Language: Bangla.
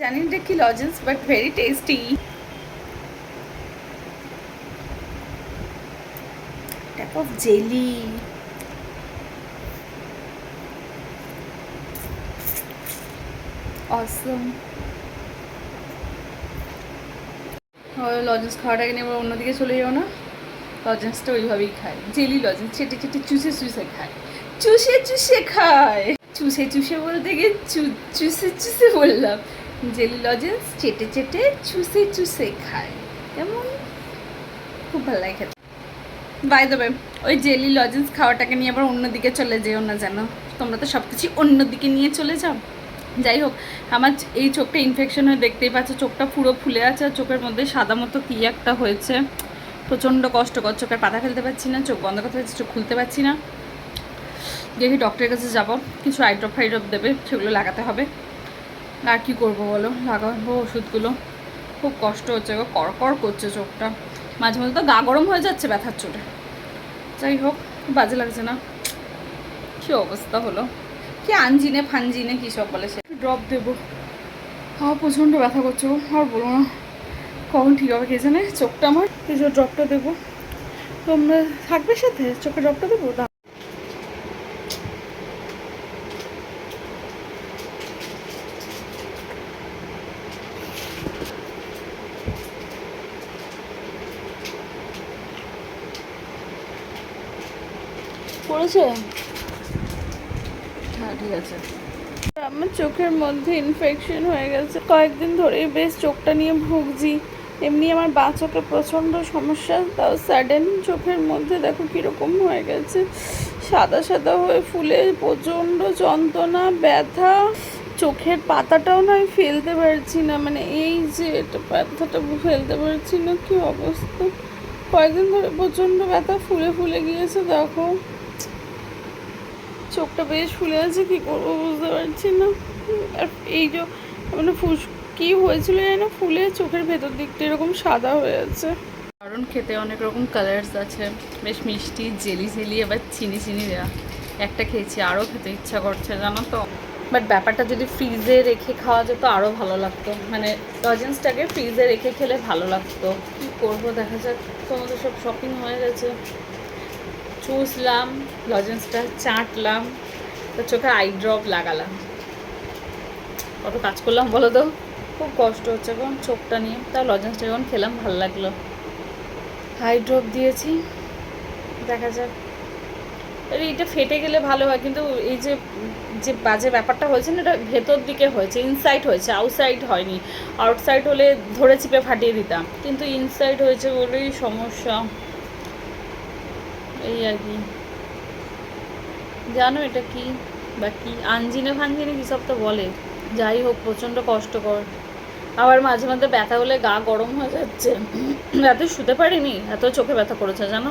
জানি এটা কি lozenges but very tasty type of jelly awesome lozenges খাওয়াটাকে নিয়ে আবার অন্যদিকে চলে যাও না। লজেন্সটা ওইভাবেই খায়। জেলি লজেন্স চেটে চেটে চুষে চুষে খায়। চুষে চুষে খায়। চুষে চুষে বলতে গিয়ে চুষে চুষে বললাম। জেলি লজেন্স চেটে চেটে চুষে চুষে খায়। কেমন? খুব ভালো লাগে খেতে। বাই দেবে ওই জেলি লজেন্স খাওয়াটাকে নিয়ে আবার অন্যদিকে চলে যেও না যেন তোমরা তো সব কিছু অন্যদিকে নিয়ে চলে যাও। যাই হোক, আমার এই চোখটা ইনফেকশন হয়ে দেখতেই পাচ্ছ, চোখটা পুরো ফুলে আছে আর চোখের মধ্যে সাদা মতো কী একটা হয়েছে। প্রচণ্ড কষ্টকর চোখের পাতা ফেলতে পারছি না, চোখ বন্ধ করতে পারছি, চোখ খুলতে পারছি না। দেখি ডক্টরের কাছে যাব, কিছু আইড্রপ ফাইড্রপ দেবে, সেগুলো লাগাতে হবে। আর কি করব বলো? লাগাবো ওষুধগুলো। খুব কষ্ট হচ্ছে গো, কড়কড় করছে চোখটা। মাঝে মাঝে তো গা গরম হয়ে যাচ্ছে ব্যথার চোটে। যাই হোক, বাজে লাগছে না। কী অবস্থা হলো? কি আনজিনে ফানজিনে কী সব বলে সে? ড্রপ দেবো। হ্যাঁ প্রচণ্ড ব্যথা করছে আর বলো না। কখন ঠিক হবে কে জানে? চোখটা আমার। কিছু ড্রপটা দেবো। তোমরা থাকবে সাথে? চোখে ড্রপটা দেবো? পড়েছে হ্যাঁ ঠিক আছে। আমার চোখের মধ্যে ইনফেকশন হয়ে গেছে। কয়েকদিন ধরেই বেশ চোখটা নিয়ে ভুগছি। এমনি আমার বা চোখে প্রচণ্ড সমস্যা তাও সাডেন চোখের মধ্যে দেখো কীরকম হয়ে গেছে। সাদা সাদা হয়ে ফুলে প্রচণ্ড যন্ত্রণা ব্যথা। চোখের পাতাটাও না আমি ফেলতে পারছি না। মানে এই যে এটা ব্যথাটা ফেলতে পারছি না কি অবস্থা? কয়েকদিন ধরে প্রচণ্ড ব্যথা ফুলে ফুলে গিয়েছে দেখো। চোখটা বেশ ফুলে আছে কি করব বুঝতে পারছি না। আর এই যে মানে ফুস কি হয়েছিল জানি না ফুলে চোখের ভেতর দিকটা এরকম সাদা হয়ে আছে। কারণ খেতে অনেক রকম কালার্স আছে বেশ মিষ্টি জেলি জেলি আবার চিনি চিনি দেওয়া একটা খেয়েছি আরও খেতে ইচ্ছা করছে জানো তো। বাট ব্যাপারটা যদি ফ্রিজে রেখে খাওয়া যেত আরও ভালো লাগতো। মানে লজেন্সটাকে ফ্রিজে রেখে খেলে ভালো লাগতো। কী করব দেখা যাক। তোমাদের সব শপিং হয়ে গেছে। চুষলাম, লজেন্সটা চাটলাম তো চোখে আই ড্রপ লাগালাম। কত কাজ করলাম বলো তো খুব কষ্ট হচ্ছে এখন চোখটা নিয়ে। তাও লজেন্সটা যখন খেলাম, ভালো লাগল। আই ড্রপ দিয়েছি। দেখা যাক। এটা ফেটে গেলে ভালো হয়। কিন্তু এই যে যে বাজে ব্যাপারটা হয়েছে না, এটা ভেতর দিকে হয়েছে ইনসাইড হয়েছে আউটসাইড হয়নি। আউটসাইড হলে ধরে চিপে ফাটিয়ে দিতাম। কিন্তু ইনসাইড হয়েছে বলেই সমস্যা। এই আর কি। জানো এটা কি বা কি? আঞ্জিনে ফাঞ্জিনে কী সব তো বলে। যাই হোক, প্রচণ্ড কষ্টকর। আবার মাঝে মাঝে ব্যথা হলে গা গরম হয়ে যাচ্ছে। রাতে শুতে পারিনি, এত চোখে ব্যথা করেছে, জানো?